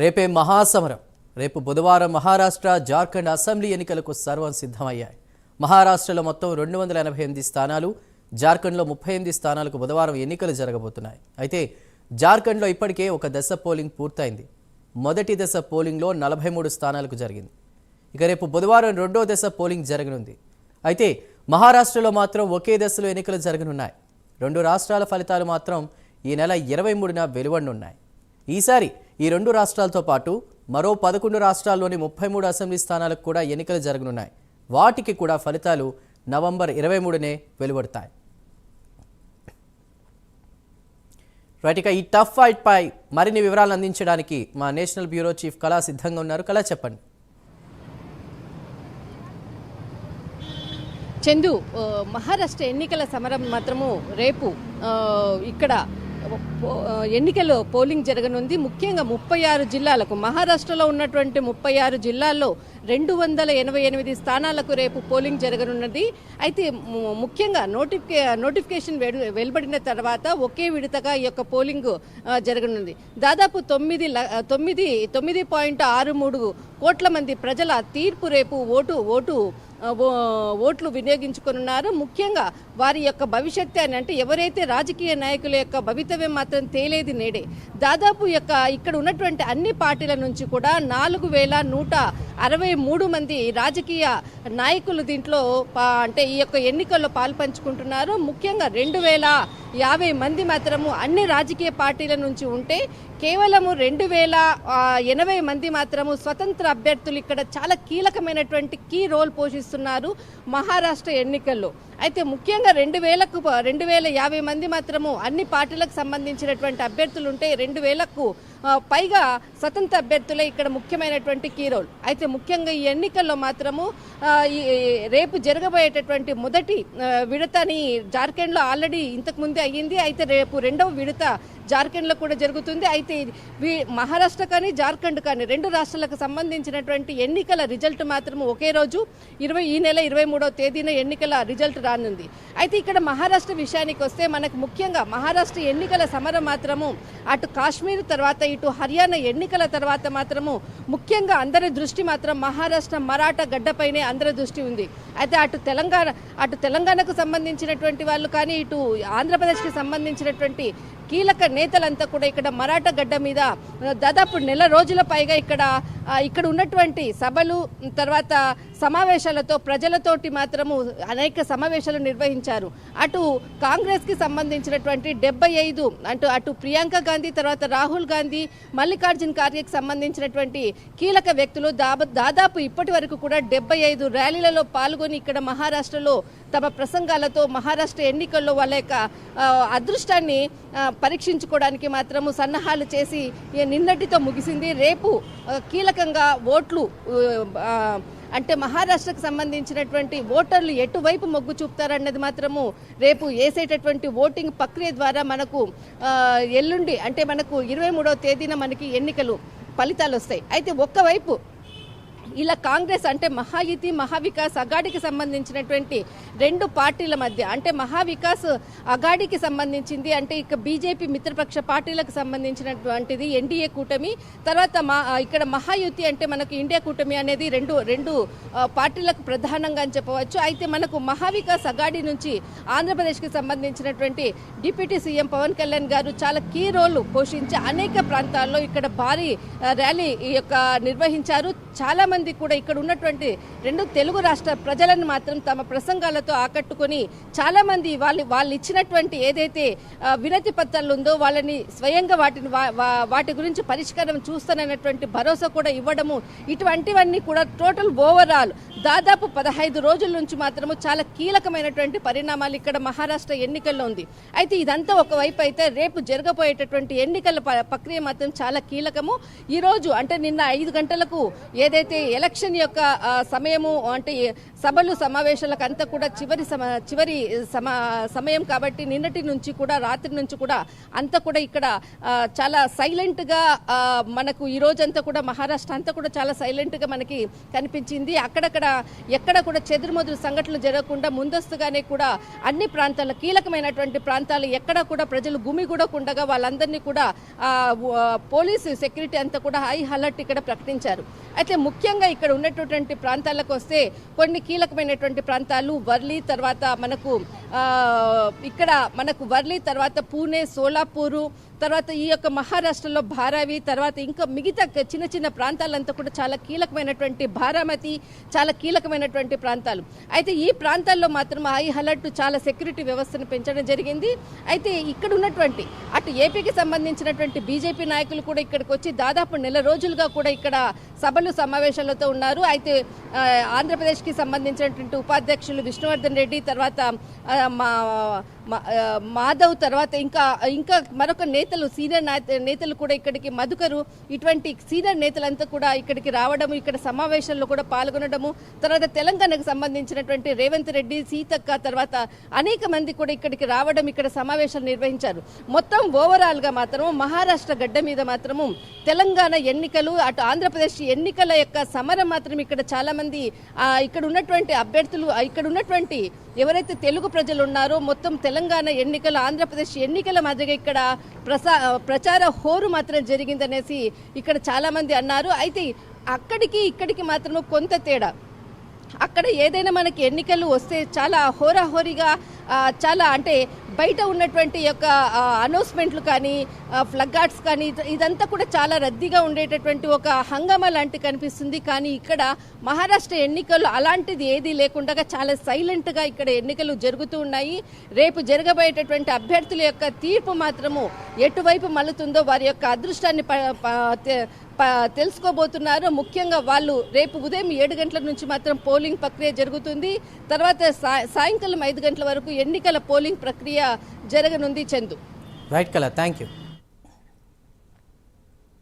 రేపే మహాసమరం. రేపు బుధవారం మహారాష్ట్ర జార్ఖండ్ అసెంబ్లీ ఎన్నికలకు సర్వం సిద్ధమయ్యాయి. మహారాష్ట్రలో మొత్తం రెండు వందల ఎనభై ఎనిమిది స్థానాలు జార్ఖండ్లో ముప్పై ఎనిమిది స్థానాలకు బుధవారం ఎన్నికలు జరగబోతున్నాయి. అయితే జార్ఖండ్లో ఇప్పటికే ఒక దశ పోలింగ్ పూర్తయింది. మొదటి దశ పోలింగ్లో నలభై మూడు స్థానాలకు జరిగింది. ఇక రేపు బుధవారం రెండో దశ పోలింగ్ జరగనుంది. అయితే మహారాష్ట్రలో మాత్రం ఒకే దశలో ఎన్నికలు జరగనున్నాయి. రెండు రాష్ట్రాల ఫలితాలు మాత్రం ఈ నెల ఇరవై మూడున వెలువడనున్నాయి. ఈసారి ఈ రెండు రాష్ట్రాలతో పాటు మరో పదకొండు రాష్ట్రాల్లోని ముప్పై మూడు అసెంబ్లీ స్థానాలకు కూడా ఎన్నికలు జరగనున్నాయి. వాటికి కూడా ఫలితాలు నవంబర్ ఇరవై మూడునే వెలువడతాయి. రైట్ ఇక ఈ టఫ్ ఫైట్ పై మరిన్ని వివరాలు అందించడానికి మా నేషనల్ బ్యూరో చీఫ్ కళా సిద్ధంగా ఉన్నారు. కళా చెప్పండి. చందు మహారాష్ట్ర ఎన్నికల సమరం మాత్రము రేపు ఇక్కడ ఎన్నికల్లో పోలింగ్ జరగనుంది. ముఖ్యంగా ముప్పై ఆరు జిల్లాలకు మహారాష్ట్రలో ఉన్నటువంటి ముప్పై ఆరు జిల్లాల్లో రెండు వందల ఎనభై ఎనిమిది స్థానాలకు రేపు పోలింగ్ జరగనున్నది. అయితే ముఖ్యంగా నోటిఫికే నోటిఫికేషన్ వెలు- వెలువడిన తర్వాత ఒకే విడతగా ఈ యొక్క పోలింగ్ జరగనుంది. దాదాపు తొమ్మిది ల- తొమ్మిది తొమ్మిది పాయింట్ ఆరు మూడు కోట్ల మంది ప్రజల తీర్పు రేపు ఓటు ఓటు ఓట్లు వినియోగించుకున్నారు ముఖ్యంగా వారి యొక్క భవిష్యత్తు అని అంటే ఎవరైతే రాజకీయ నాయకుల యొక్క భవితవ్యం మాత్రం తేలేది నేడే. దాదాపు యొక్క ఇక్కడ ఉన్నటువంటి అన్ని పార్టీల నుంచి కూడా నాలుగు వేల నూట అరవై మూడు మంది రాజకీయ నాయకులు దీంట్లో పా- అంటే ఈ యొక్క ఎన్నికల్లో పాల్పంచుకుంటున్నారు. ముఖ్యంగా రెండు వేల యాభై మంది మాత్రము అన్ని రాజకీయ పార్టీల నుంచి ఉంటే కేవలము రెండు వేల ఎనభై మంది మాత్రము స్వతంత్ర అభ్యర్థులు ఇక్కడ చాలా కీలకమైనటువంటి కీ రోల్ పోషిస్తున్నారు మహారాష్ట్ర ఎన్నికల్లో. అయితే ముఖ్యంగా రెండు వేలకు రెండు వేల యాభై మంది మాత్రము అన్ని పార్టీలకు సంబంధించినటువంటి అభ్యర్థులు ఉంటే రెండు వేలకు పైగా స్వతంత్ర అభ్యర్థులే ఇక్కడ ముఖ్యమైనటువంటి కీ రోల్. అయితే ముఖ్యంగా ఈ ఎన్నికల్లో మాత్రము రేపు జరగబోయేటటువంటి మొదటి విడతని జార్ఖండ్లో ఆల్రెడీ ఇంతకు ముందే అయ్యింది. అయితే రేపు రెండవ విడత జార్ఖండ్లో కూడా జరుగుతుంది. అయితే వీ- మహారాష్ట్ర కానీ జార్ఖండ్ కానీ రెండు రాష్ట్రాలకు సంబంధించినటువంటి ఎన్నికల రిజల్ట్ మాత్రం ఒకే రోజు ఇరవై ఈ నెల ఇరవై మూడవ తేదీన ఎన్నికల రిజల్ట్ రానుంది. అయితే ఇక్కడ మహారాష్ట్ర విషయానికి వస్తే మనకు ముఖ్యంగా మహారాష్ట్ర ఎన్నికల సమరం మాత్రము అటు కాశ్మీర్ తర్వాత ఇటు హర్యానా ఎన్నికల తర్వాత మాత్రము ముఖ్యంగా అందరి దృష్టి మాత్రం మహారాష్ట్ర మరాఠా గడ్డపైనే అందరి దృష్టి ఉంది. అయితే అటు తెలంగాణ అటు తెలంగాణకు సంబంధించినటువంటి వాళ్ళు కానీ ఇటు ఆంధ్రప్రదేశ్ ఆంధ్రప్రదేశ్కి సంబంధించినటువంటి కీలక నేతలంతా కూడా ఇక్కడ మరాఠా గడ్డ మీద దాదాపు నెల రోజుల పైగా ఇక్కడ ఇక్కడ ఉన్నటువంటి సభలు తర్వాత సమావేశాలతో ప్రజలతోటి మాత్రము అనేక సమావేశాలు నిర్వహించారు. అటు కాంగ్రెస్కి సంబంధించినటువంటి డెబ్బై ఐదు అంటూ అటు ప్రియాంక గాంధీ తర్వాత రాహుల్ గాంధీ మల్లికార్జున్ ఖార్గేకి సంబంధించినటువంటి కీలక వ్యక్తులు దాదాపు ఇప్పటి వరకు కూడా డెబ్బై ఐదు ర్యాలీలలో పాల్గొని ఇక్కడ మహారాష్ట్రలో తమ ప్రసంగాలతో మహారాష్ట్ర ఎన్నికల్లో వాళ్ళ యొక్క అదృష్టాన్ని పరీక్షించుకోవడానికి మాత్రము సన్నాహాలు చేసి నిన్నటితో ముగిసింది. రేపు కీలక కీలకంగా ఓట్లు అంటే మహారాష్ట్రకు సంబంధించినటువంటి ఓటర్లు ఎటువైపు మొగ్గు చూపుతారన్నది మాత్రము రేపు వేసేటటువంటి ఓటింగ్ ప్రక్రియ ద్వారా మనకు ఎల్లుండి అంటే మనకు ఇరవై తేదీన మనకి ఎన్నికలు ఫలితాలు వస్తాయి. అయితే ఒక్కవైపు ఇలా కాంగ్రెస్ అంటే మహాయుతి మహావికాస్ అగాడికి సంబంధించినటువంటి రెండు పార్టీల మధ్య అంటే మహావికాస్ అగాడికి సంబంధించింది అంటే ఇక బీజేపీ మిత్రపక్ష పార్టీలకు సంబంధించినటువంటిది ఎన్డీఏ కూటమి తర్వాత మా ఇక్కడ మహాయుతి అంటే మనకు ఇండియా కూటమి అనేది రెండు రెండు పార్టీలకు ప్రధానంగా అని చెప్పవచ్చు. అయితే మనకు మహావికాస్ అగాడి నుంచి ఆంధ్రప్రదేశ్కి సంబంధించినటువంటి డిప్యూటీ సీఎం పవన్ కళ్యాణ్ గారు చాలా కీ రోల్ పోషించి అనేక ప్రాంతాల్లో ఇక్కడ భారీ ర్యాలీ ఈ యొక్క నిర్వహించారు. చాలామంది మంది కూడా ఇక్కడ ఉన్నటువంటి రెండు తెలుగు రాష్ట్ర ప్రజలను మాత్రం తమ ప్రసంగాలతో ఆకట్టుకొని చాలా మంది వాళ్ళు వాళ్ళు ఇచ్చినటువంటి ఏదైతే వినతి పత్రాలు ఉందో వాళ్ళని స్వయంగా వాటిని వాటి గురించి పరిష్కారం చూస్తానన్నటువంటి భరోసా కూడా ఇవ్వడము ఇటువంటివన్నీ కూడా టోటల్ ఓవరాల్ దాదాపు పదహైదు రోజుల నుంచి మాత్రము చాలా కీలకమైనటువంటి పరిణామాలు ఇక్కడ మహారాష్ట్ర ఎన్నికల్లో ఉంది. అయితే ఇదంతా ఒకవైపు అయితే రేపు జరగబోయేటటువంటి ఎన్నికల ప- ప్రక్రియ మాత్రం చాలా కీలకము. ఈ రోజు అంటే నిన్న ఐదు గంటలకు ఏదైతే ఎలక్షన్ యొక్క సమయము అంటే సభలు సమావేశాలకు అంతా కూడా చివరి సమ చివరి సమా సమయం కాబట్టి నిన్నటి నుంచి కూడా రాత్రి నుంచి కూడా అంతా కూడా ఇక్కడ చాలా సైలెంట్గా మనకు ఈ రోజంతా కూడా మహారాష్ట్ర అంతా కూడా చాలా సైలెంట్గా మనకి కనిపించింది. అక్కడక్కడ ఎక్కడ కూడా చెదురుమదురు సంఘటనలు జరగకుండా ముందస్తుగానే కూడా అన్ని ప్రాంతాల కీలకమైనటువంటి ప్రాంతాలు ఎక్కడ కూడా ప్రజలు గుమిగూడకుండగా వాళ్ళందరినీ కూడా పోలీసు సెక్యూరిటీ అంతా కూడా హై అలర్ట్ ఇక్కడ ప్రకటించారు. అయితే ముఖ్యంగా ఇక్కడ ఉన్నటువంటి ప్రాంతాలకు వస్తే కొన్ని కీలకమైనటువంటి ప్రాంతాలు వర్లీ తర్వాత మనకు ఇక్కడ మనకు వర్లీ తర్వాత పూణే సోలాపూరు తర్వాత ఈ యొక్క మహారాష్ట్రలో భారావి తర్వాత ఇంకా మిగతా చిన్న చిన్న ప్రాంతాలంతా కూడా చాలా కీలకమైనటువంటి భారామతి చాలా కీలకమైనటువంటి ప్రాంతాలు. అయితే ఈ ప్రాంతాల్లో మాత్రం హై అలర్ట్ చాలా సెక్యూరిటీ వ్యవస్థను పెంచడం జరిగింది. అయితే ఇక్కడ ఉన్నటువంటి అటు ఏపీకి సంబంధించినటువంటి బీజేపీ నాయకులు కూడా ఇక్కడికి వచ్చి దాదాపు నెల రోజులుగా కూడా ఇక్కడ సభలు సమావేశాలతో ఉన్నారు. అయితే ఆంధ్రప్రదేశ్కి సంబంధించినటువంటి ఉపాధ్యక్షులు విష్ణువర్ధన్ రెడ్డి తర్వాత మా మాధవ్ తర్వాత ఇంకా ఇంకా మరొక నేతలు సీనియర్ నేతలు కూడా ఇక్కడికి మధుకరు ఇటువంటి సీనియర్ నేతలంతా కూడా ఇక్కడికి రావడము ఇక్కడ సమావేశంలో కూడా పాల్గొనడము తర్వాత తెలంగాణకు సంబంధించినటువంటి రేవంత్ రెడ్డి సీతక్క తర్వాత అనేక మంది కూడా ఇక్కడికి రావడం ఇక్కడ సమావేశాలు నిర్వహించారు. మొత్తం ఓవరాల్గా మహారాష్ట్ర గడ్డ మీద మాత్రము తెలంగాణ ఎన్నికలు అటు ఆంధ్రప్రదేశ్ ఎన్నికల యొక్క సమరం మాత్రం ఇక్కడ చాలా మంది ఇక్కడ ఉన్నటువంటి అభ్యర్థులు ఇక్కడ ఉన్నటువంటి ఎవరైతే తెలుగు ప్రజలు ఉన్నారో మొత్తం తెలంగాణ ఎన్నికలు ఆంధ్రప్రదేశ్ ఎన్నికల మాదిరిగా ఇక్కడ ప్రసా ప్రచార హోరు మాత్రం జరిగిందనేసి ఇక్కడ చాలామంది అన్నారు. అయితే అక్కడికి ఇక్కడికి మాత్రం కొంత తేడా. అక్కడ ఏదైనా మనకి ఎన్నికలు వస్తే చాలా హోరాహోరీగా చాలా అంటే బయట ఉన్నటువంటి యొక్క అనౌన్స్మెంట్లు కానీ ఫ్లగ్ ఆర్ట్స్ కానీ ఇదంతా కూడా చాలా రద్దీగా ఉండేటటువంటి ఒక హంగమ లాంటి కనిపిస్తుంది. కానీ ఇక్కడ మహారాష్ట్ర ఎన్నికలు అలాంటిది ఏదీ లేకుండా చాలా సైలెంట్గా ఇక్కడ ఎన్నికలు జరుగుతూ ఉన్నాయి. రేపు జరగబోయేటటువంటి అభ్యర్థుల యొక్క తీర్పు మాత్రము ఎటువైపు మలుతుందో వారి యొక్క అదృష్టాన్ని ప- తెలుసుకోబోతున్నారు. ముఖ్యంగా వాళ్ళు రేపు ఉదయం ఏడు గంటల నుంచి మాత్రం పోలింగ్ ప్రక్రియ జరుగుతుంది. తర్వాత సాయంకాలం ఐదు గంటల వరకు ఎన్నికల పోలింగ్ ప్రక్రియ జరగనుంది Chandu. Right colour thank you